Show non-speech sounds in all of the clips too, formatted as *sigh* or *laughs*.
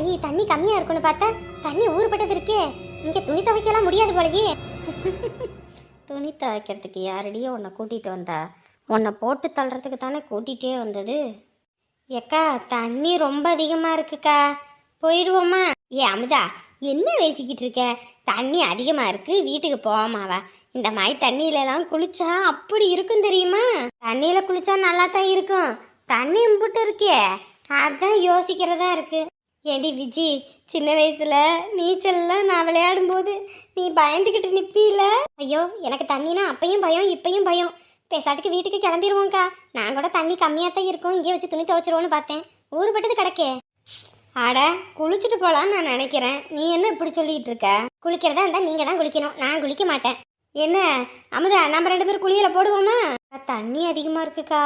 அடி தண்ணி கம்மியா இருக்கும்னு பார்த்தா தண்ணி ஊறுபட்டது இருக்கே இங்க துணி துவைக்கலாம் முடியாது போலயே. துணி துவைக்கிறதுக்கு யாரடியோ உன்னை கூட்டிட்டு வந்தா. உன்னை போட்டு தள்ளுறதுக்கு தானே கூட்டிகிட்டே வந்தது. ஏக்கா தண்ணி ரொம்ப அதிகமாக இருக்குக்கா. போயிடுவோமா? ஏ அமுதா என்ன பேசிக்கிட்டு இருக்க? தண்ணி அதிகமாக இருக்கு வீட்டுக்கு போவாமாவா இந்த மாதிரி தண்ணியிலலாம் குளிச்சா அப்படி இருக்கும் தெரியுமா? தண்ணியில் குளிச்சா நல்லா தான் இருக்கும். தண்ணி இம்புட்டு இருக்கே. அதான் யோசிக்கிறதா இருக்குது ஏடி விஜி சின்ன வயசுல நீச்சல்லாம் நான் விளையாடும் போது நீ பயந்துக்கிட்டு நிப்பீல? ஐயோ எனக்கு தண்ணினா அப்பயும் பயம் இப்பயும் பயம். பேசாட்டுக்கு வீட்டுக்கு கிளம்பிடுவோம்க்கா நான் கூட தண்ணி கம்மியாக தான் இருக்கும். இங்கே வச்சு துணி துவைச்சிருவோன்னு பார்த்தேன். ஊறுபட்டது கிடக்கே. அட குளிச்சுட்டு போகலான்னு நான் நினைக்கிறேன். நீ என்ன இப்படி சொல்லிட்டு இருக்க? குளிக்கிறதா இருந்தால் நீங்கள் தான் குளிக்கணும். நான் குளிக்க மாட்டேன். என்ன அமுதா நம்ம ரெண்டு பேரும் குளியல போடுவோமா? தண்ணி அதிகமாக இருக்குக்கா.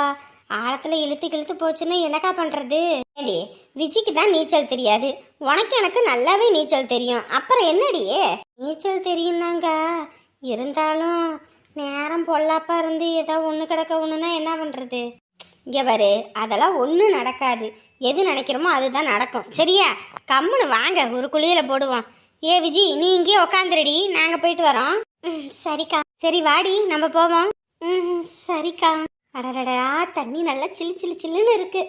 ஆழத்தில் இழுத்து இழுத்து போச்சுன்னா என்னக்கா பண்ணுறது ஏடி விஜிக்கு தான் நீச்சல் தெரியாது. உனக்கு எனக்கு நல்லாவே நீச்சல் தெரியும். அப்புறம் என்னடி? நீச்சல் தெரியும்தாங்க இருந்தாலும் நேரம் பொல்லாப்பா இருந்து ஏதோ ஒன்று கிடக்க ஒன்றுனா என்ன பண்ணுறது இங்கே பாரு அதெல்லாம் ஒன்றும் நடக்காது. எது நினைக்கிறோமோ அதுதான் நடக்கும். சரியா? கம்முன்னு வாங்க ஒரு குழியில் போடுவோம். ஏ விஜி நீ இங்கேயே உக்காந்துருடி. நாங்கள் போயிட்டு வரோம். ம் சரிக்கா. சரி வாடி நம்ம போவோம். ம் சரிக்கா. அடடடா தண்ணி நல்லா சில்லு சில்லு சில்லுன்னு இருக்கு.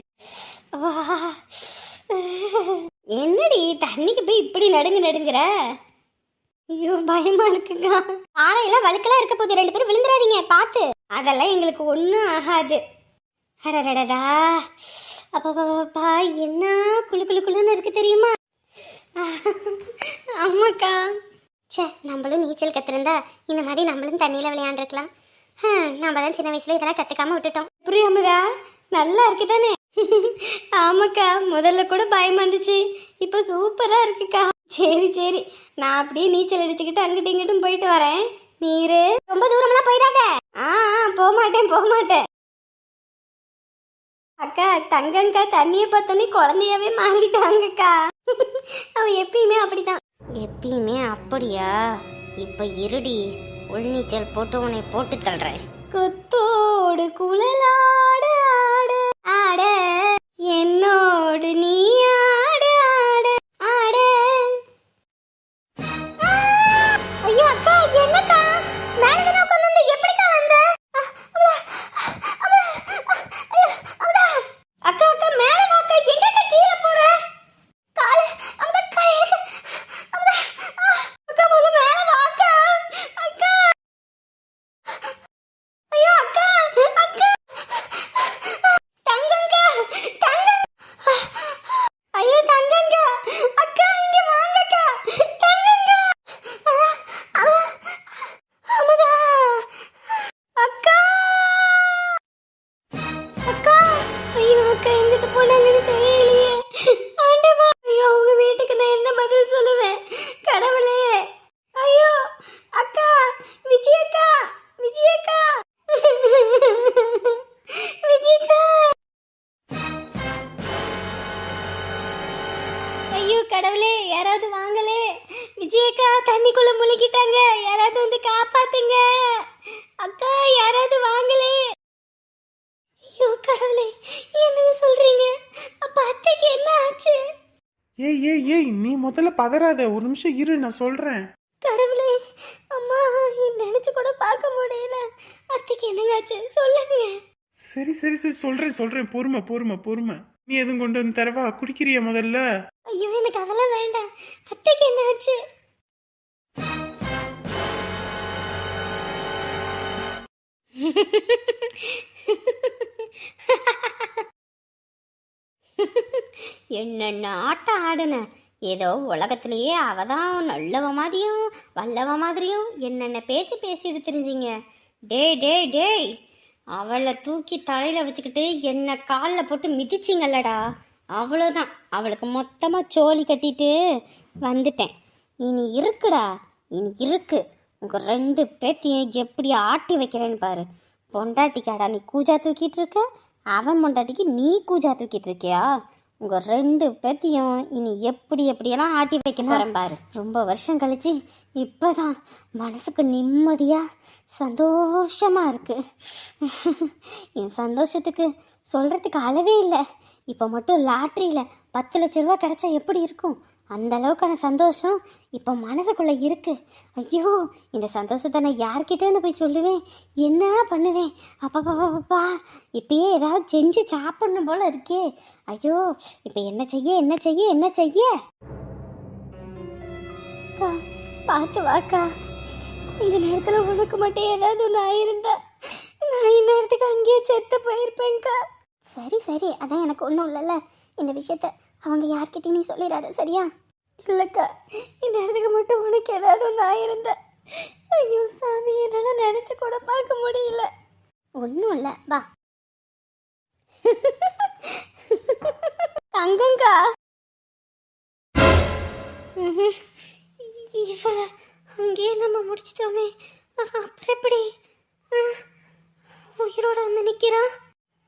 வா. என்னடி தண்ணிக்கு போய் இப்படி நடுங்கு நடுங்குற? ஐயோ பயமா இருக்குங்க. ஆளையெல்லாம் வழுக்கெல்லாம் இருக்க போகுது. ரெண்டு பேரும் விழுந்துடாதீங்க பார்த்து அதெல்லாம் எங்களுக்கு ஒன்றும் ஆகாது. அடடடடா. அப்பா என்ன குழு குழு குளுன்னு இருக்கு தெரியுமா? ஆமாக்கா ச்சே நம்மளும் நீச்சல் கத்துருந்தா இந்த மாதிரி நம்மளும் தண்ணியில் விளையாண்டுருக்கலாம். ஹம், நாம தான் சின்ன வயசுல இதெல்லாம் கத்துக்காம விட்டுட்டோம். புரியாமதா நல்லா இருக்கு தானே *laughs* ஆமாக்கா முதல்ல கூட பயம் வந்துச்சு. இப்போ சூப்பரா இருக்குக்கா. சரி சரி. நான் அப்படியே நீச்சல் அடிச்சுக்கிட்டு அங்கிட்டும் இங்கிட்டும் போயிட்டு வரேன். நீரு. ரொம்ப தூரம்லாம் போயிடாத. ஆ, போக மாட்டேன் போக மாட்டேன் அக்கா தங்கங்கா தண்ணியை பார்த்தோன்னே குழந்தையாவே மாறிட்டாங்கக்கா. *laughs* அவ எப்பயுமே அப்படிதான் எப்பயுமே அப்படியா? இப்ப இருடி. உள்நீச்சல் போட்டு உன்னை போட்டு தள்ளுறேன். குத்தோடு குழலாடு ஆடு ஆட. என்னோடு நீ அக்கா போனாங்கன்னு தெரியலையே. ஆண்டவா ஐயோ உங்க வீட்டுக்கு நான் என்ன பதில் சொல்லுவேன்? கடவுளே. ஐயோ அக்கா விஜயக்கா விஜயக்கா. விஜயக்கா. ஐயோ கடவுளே யாராவது வாங்கலே. விஜயக்கா தண்ணிக்குள்ள முழுகிட்டாங்க. யாராவது வந்து காப்பாத்துங்க. அக்கா யாராவது வாங்கலே. ஐயோ கடவுளே என்னங்க சொல்றீங்க? அப்ப அத்தைக்கு என்ன ஆச்சு? ஏய் ஏய் ஏய் நீ முதல்ல பதறாத. ஒரு நிமிஷம் இரு நான் சொல்றேன். கடவுளே அம்மா நினைச்சு கூட பார்க்க முடியல. அத்தைக்கு என்னங்க ஆச்சு? சொல்லுங்க. சரி சரி சரி சொல்றேன் சொல்றேன். பொறுமை பொறுமை பொறுமை. நீ எதுவும் கொண்டு வந்து தரவா? குடிக்கிறியா முதல்ல? ஐயோ எனக்கு அதெல்லாம் வேண்டாம். அத்தைக்கு என்ன ஆச்சு? *laughs* *laughs* என்னென்ன ஆட்டம் ஆடுன? ஏதோ உலகத்திலேயே அவ தான் நல்லவ மாதிரியும் வல்லவ மாதிரியும் என்னென்ன பேச்சு பேசிட்டு தெரிஞ்சிங்க? டேய் டேய் டேய்! அவளை தூக்கி தலையில் வச்சுக்கிட்டு என்னை காலில் போட்டு மிதிச்சிங்கல்லடா. அவ்வளோதான் அவளுக்கு மொத்தமாக சோழி கட்டிட்டு வந்துட்டேன். இனி இருக்குடா. இனி இருக்கு. உங்கள் ரெண்டு பேத்தையும் எப்படி ஆட்டி வைக்கிறேன்னு பாரு. பொண்டாட்டிக்காடா நீ கூஜா தூக்கிட்டு இருக்க? அவன் பொண்டாட்டிக்கு நீ கூஜா தூக்கிட்டு இருக்கியா? உங்கள் ரெண்டு பேத்தையும் இனி எப்படி எப்படியெல்லாம் ஆட்டி வைக்க போகிறேன் பாரு. ரொம்ப வருஷம் கழிச்சு இப்போதான் மனசுக்கு நிம்மதியாக சந்தோஷமாக இருக்கு. என் சந்தோஷத்துக்கு சொல்கிறதுக்கு அளவே இல்லை. இப்போ மட்டும் லாட்ரியில் பத்து லட்ச ரூபா கிடைச்சா எப்படி இருக்கும்? அந்த அளவுக்கான சந்தோஷம் இப்போ மனசுக்குள்ளே இருக்கு. ஐயோ இந்த சந்தோஷத்தை நான் யார்கிட்டேன்னு போய் சொல்லுவேன்? என்ன பண்ணுவேன்? அப்பா இப்பயே ஏதாவது செஞ்சு சாப்பிடணும் போல இருக்கே. ஐயோ இப்போ என்ன செய்ய என்ன செய்ய என்ன செய்ய? அக்கா பார்த்து வாக்கா. இந்த நேரத்தில் உனக்கு மட்டும் ஏதாவது ஒன்று ஆயிருந்தா நான் இந்நேரத்துக்கு அங்கேயே செத்து போயிருப்பேன்க்கா. சரி சரி அதான் எனக்கு ஒன்றும் இல்லைல்ல. இந்த விஷயத்த அவங்க யார்கிட்டையும் நீ சொல்லிடாத சரியா? இல்லைக்கா இடத்துக்கு மட்டும் உனக்கு ஏதாவது ஒன்று ஆயிருந்தா ஐயோ சாமி என்னால் நினச்சி கூட பார்க்க முடியல. ஒன்றும் இல்லை வா. தங்கங்கா இவ்வளோ அங்கேயே நம்ம முடிச்சிட்டோமே. அப்புறம் எப்படி? உயிரோட வந்து நிக்கிறா?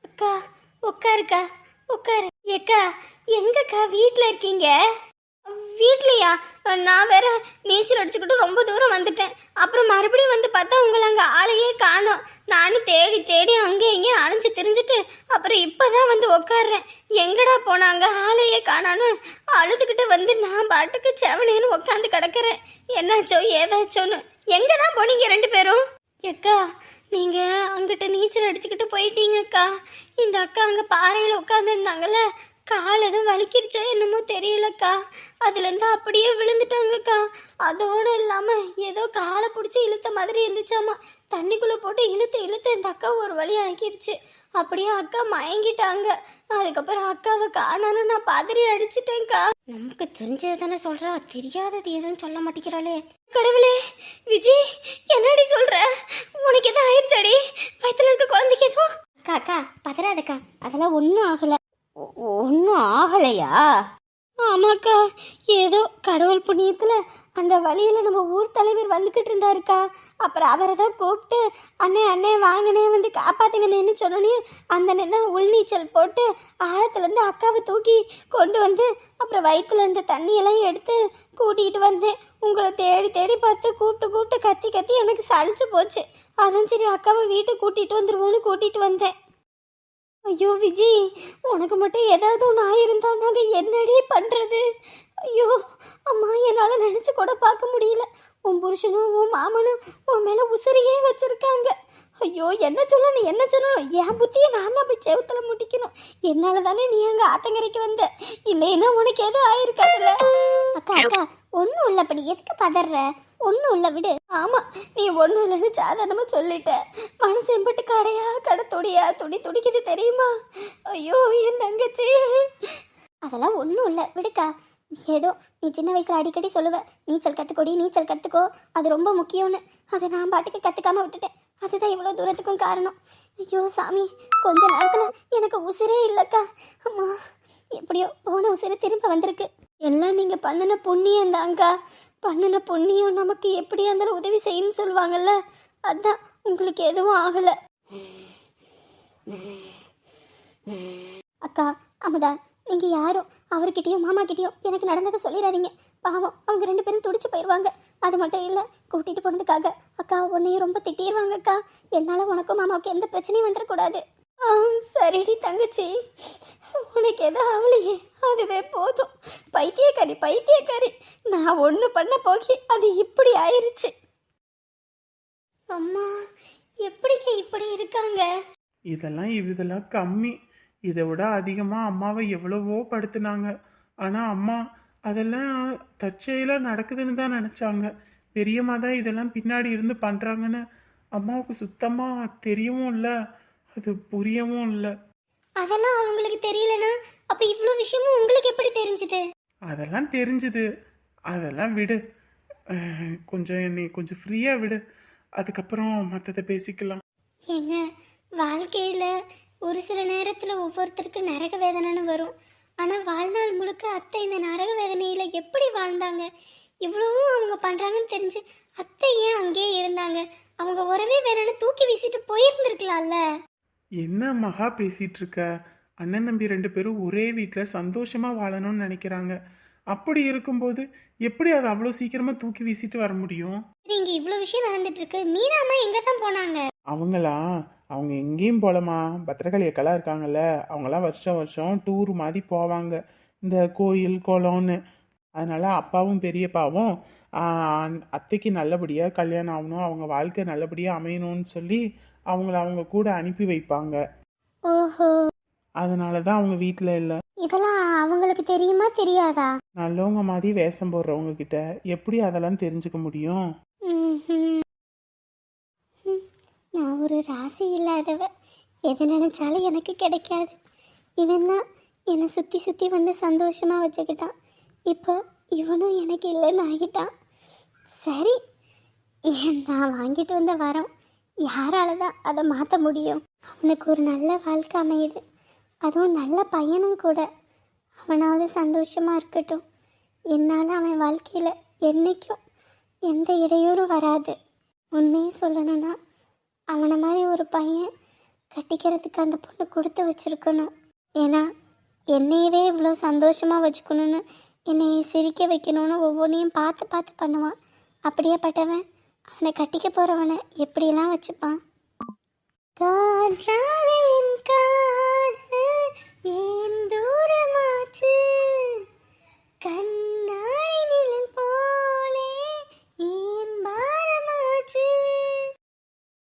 அக்கா உட்காருக்கா உட்காரு. ஏக்கா எங்கக்கா வீட்டில் இருக்கீங்க? வீட்லையா? நான் வேற நீச்சல் அடிச்சுக்கிட்டு ரொம்ப தூரம் வந்துட்டேன். அப்புறம் மறுபடியும் வந்து பார்த்தா உங்களை அங்கே ஆளையே காணோம். நானும் தேடி தேடி அங்கே இங்கேயும் அலைஞ்சு திரிஞ்சுட்டு அப்புறம் இப்போ தான் வந்து உட்காடுறேன் எங்கடா போனாங்க ஆளையே காணான்னு அழுதுகிட்டு வந்து நான் பாட்டுக்கு செவனேன்னு உட்காந்து கிடக்குறேன். என்னாச்சோ ஏதாச்சோன்னு. எங்கே தான் போனீங்க ரெண்டு பேரும்? எக்கா நீங்கள் அங்கிட்ட நீச்சல் அடிச்சுக்கிட்டு போயிட்டீங்கக்கா. இந்த அக்கா அங்கே பாறையில் உட்காந்துருந்தாங்கல்ல கால் எதுவும் வலிக்கிருச்சோ என்னமோ தெரியலக்கா. அதுலேருந்து அப்படியே விழுந்துட்டாங்கக்கா. அதோடு இல்லாமல் ஏதோ காலை பிடிச்சி இழுத்த மாதிரி இருந்துச்சாமா. தண்ணிக்குள்ளே போட்டு இழுத்து இழுத்து இந்த அக்கா ஒரு வழி ஆக்கிருச்சு. அப்படியே அக்கா மயங்கிட்டாங்க. அதுக்கப்புறம் அக்காவை காணான்னு நான் பதறி அடிச்சிட்டேன்க்கா. நமக்கு தெரிஞ்சது தானே சொல்கிறா தெரியாதது எதுவும் சொல்ல மாட்டேங்கிறாளே. கடவுளே விஜய் என்னடி சொல்கிற உனக்கு எதுவும் ஆயிடுச்சாடி வயித்துல இருக்க குழந்தைக்கு எதுவும்? அக்கா அக்கா பதறாதக்கா. அதெல்லாம் ஒன்றும் ஆகலை. ஒன்றும் ஆகலையா? ஆமாக்கா ஏதோ கடவுள் புண்ணியத்தில் அந்த வழியில் நம்ம ஊர் தலைவர் வந்துக்கிட்டு இருந்தாருக்கா. அப்புறம் அவரை தான் கூப்பிட்டு அண்ணே அண்ணே வாங்கினே வந்து காப்பாத்துங்கண்ணேன்னு சொன்னோன்னே அந்த அண்ணன் தான் உள்நீச்சல் போட்டு ஆழத்துலேருந்து அக்காவை தூக்கி கொண்டு வந்து அப்புறம் வயிற்றுல இருந்த தண்ணியெல்லாம் எடுத்து கூட்டிகிட்டு வந்தேன் உங்களை தேடி தேடி பார்த்து கூப்பிட்டு கூப்பிட்டு கத்தி கத்தி எனக்கு சளிச்சு போச்சு. அதான் சரி அக்காவை வீட்டுக்கு கூட்டிகிட்டு வந்துருவோன்னு கூட்டிகிட்டு வந்தேன். ஐயோ விஜி உனக்கு மட்டும் ஏதாவது ஒன்று ஆயிருந்தா நாங்கள் என்னடி பண்ணுறது ஐயோ அம்மா என்னால் நினச்சி கூட பார்க்க முடியல. உன் புருஷனும் உன் மாமனும் உன் மேலே உசிரியே வச்சுருக்காங்க. ஐயோ என்ன சொல்லணும் என்ன சொல்லணும்? என் புத்தியை நான் தான் போய் செவத்தில் முட்டிக்கணும். என்னால் தானே நீ அங்கே ஆத்தங்கரைக்கு வந்த? இல்லைன்னா உனக்கு எதுவும் ஆயிருக்காதுல்ல? அக்கா அக்கா ஒன்றும் இல்லைப்படி எதுக்கு பதற? ஒன்றும் இல்லை விடு. ஆமாம் நீ ஒன்றும் இல்லைன்னு சாதாரணமாக சொல்லிட்ட. மனசு எம்பட்டு கடையா கடை துடியா துடி துடிக்குது தெரியுமா? ஐயோ என் தங்கச்சி. அதெல்லாம் ஒன்றும் இல்லை விடுக்கா. ஏதோ நீ சின்ன வயசில் அடிக்கடி சொல்லுவ நீச்சல் கற்றுக்கொடி நீச்சல் கற்றுக்கோ அது ரொம்ப முக்கியம்னு. அதை நான் பாட்டுக்கு கற்றுக்காம விட்டுட்டேன். அதுதான் இவ்வளோ தூரத்துக்கும் காரணம். ஐயோ சாமி கொஞ்ச நேரத்தில் எனக்கு உசிரே இல்லைக்கா. அம்மா எப்படியோ போன உசிறு திரும்ப வந்திருக்கு. எல்லாம் நீங்கள் பண்ணின புண்ணியந்தாங்க்கா பண்ணின பொண்ணியும் நமக்கு எப்படியா இருந்தாலும் உதவி செய்யணும்னு சொல்லுவாங்கல்ல அதான் உங்களுக்கு எதுவும் ஆகலை. அக்கா அமுதா நீங்கள் யாரும் அவர்கிட்டயும் மாமா எனக்கு நடந்ததை சொல்லிடாதீங்க பாவம் அவங்க ரெண்டு பேரும் துடிச்சு போயிடுவாங்க அது மட்டும் இல்லை கூட்டிகிட்டு போனதுக்காக. அக்கா உன்னையும் ரொம்ப திட்டிடுவாங்க அக்கா. என்னால் உனக்கும் மாமாவுக்கு எந்த பிரச்சனையும் வந்துடக்கூடாது ஆ சரிடி தங்கச்சி. உனக்கு எதோ அவளையே அதுவே போதும். பைத்தியக்காரி பைத்தியக்காரி. நான் ஒன்று பண்ண போகி அது இப்படி ஆயிருச்சு. அம்மா எப்படிங்க இப்படி இருக்காங்க? இதெல்லாம் இதெல்லாம் கம்மி. இதை விட அதிகமாக அம்மாவை எவ்வளவோ படுத்துனாங்க. ஆனால் அம்மா அதெல்லாம் தற்செயலாக நடக்குதுன்னு தான் நினச்சாங்க. பெரியம்மா தான் இதெல்லாம் பின்னாடி இருந்து பண்ணுறாங்கன்னு அம்மாவுக்கு சுத்தமாக தெரியவும் இல்லை. அது புரியவும் இல்லை. அதெல்லாம் அவங்களுக்கு தெரியலனா அப்ப இவ்வளோ விஷயமும் உங்களுக்கு எப்படி தெரிஞ்சுது? அதெல்லாம் தெரிஞ்சுது. அதெல்லாம் விடு. கொஞ்சம் என்னை கொஞ்சம் ஃப்ரீயாக விடு. அதுக்கப்புறம் மற்றதை பேசிக்கலாம். ஏங்க வாழ்க்கையில் ஒரு சில நேரத்தில் ஒவ்வொருத்தருக்கு நரக வேதனைன்னு வரும். ஆனால் வாழ்நாள் முழுக்க அத்தை இந்த நரக வேதனையில் எப்படி வாழ்ந்தாங்க? இவ்வளவும் அவங்க பண்ணுறாங்கன்னு தெரிஞ்சு அத்தை ஏன் அங்கேயே இருந்தாங்க? அவங்க உறவே வேணும்னு தூக்கி வீசிட்டு போயிருந்துருக்கலாம்ல. என்ன மகா பேசிட்டு இருக்க அண்ணன் தம்பி ரெண்டு பேரும் ஒரே வீட்டில் சந்தோஷமாக வாழணும்னு நினைக்கிறாங்க. அப்படி இருக்கும்போது எப்படி அதை அவ்வளோ சீக்கிரமா தூக்கி வீசிட்டு வர முடியும்? இங்க இவ்வளவு விஷயம் நடந்துட்டு இருக்கு மீனா அம்மா எங்க தான் போனாங்க? அவங்களா? அவங்க எங்கேயும் போகலமா பத்திரகாளி அக்கெல்லாம் இருக்காங்கல்ல. அவங்களாம் வருஷம் வருஷம் டூர் மாதிரி போவாங்க. இந்த கோயில் குளம்னு. அதனால அப்பாவும் பெரியப்பாவும் அத்தைக்கு நல்லபடியாக கல்யாணம் ஆகணும் அவங்க வாழ்க்கை நல்லபடியாக அமையணும்னு சொல்லி அவங்கள அவங்க கூட அனுப்பி வைப்பாங்க. ஓஹோ. அதனால தான் அவங்க வீட்டில் இல்லை. இதெல்லாம் அவங்களுக்கு தெரியுமா தெரியாதா? நல்லவங்க மாதிரி வேஷம் போடுறவங்க கிட்ட எப்படி அதெல்லாம் தெரிஞ்சுக்க முடியும்? நான் ஒரு ராசி இல்லாதவ எது நினைச்சாலும் எனக்கு கிடைக்காது. இவன் தான் என்னை சுற்றி சுற்றி வந்து சந்தோஷமாக வச்சுக்கிட்டான். இப்போ இவனும் எனக்கு இல்லைன்னு ஆகிட்டான். சரி ஏன் நான் வாங்கிட்டு வந்த வரம் யாரால தான் அதை மாற்ற முடியும்? அவனுக்கு ஒரு நல்ல வாழ்க்கை அமையுது. அதுவும் நல்ல பையனும் கூட. அவனாவது சந்தோஷமாக இருக்கட்டும். என்னால் அவன் வாழ்க்கையில் என்றைக்கும் எந்த இடையூறும் வராது. உண்மையை சொல்லணும்னா அவனை மாதிரி ஒரு பையன் கட்டிக்கிறதுக்கு அந்த பொண்ணு கொடுத்து வச்சிருக்கணும். ஏன்னா என்னையவே இவ்வளோ சந்தோஷமாக வச்சுக்கணும்னு என்னை சிரிக்க வைக்கணும்னு ஒவ்வொன்றையும் பார்த்து பார்த்து பண்ணுவான். அப்படியே பட்டவன் அவனை கட்டிக்க போகிறவனை எப்படியெல்லாம் வச்சுப்பான்? கண்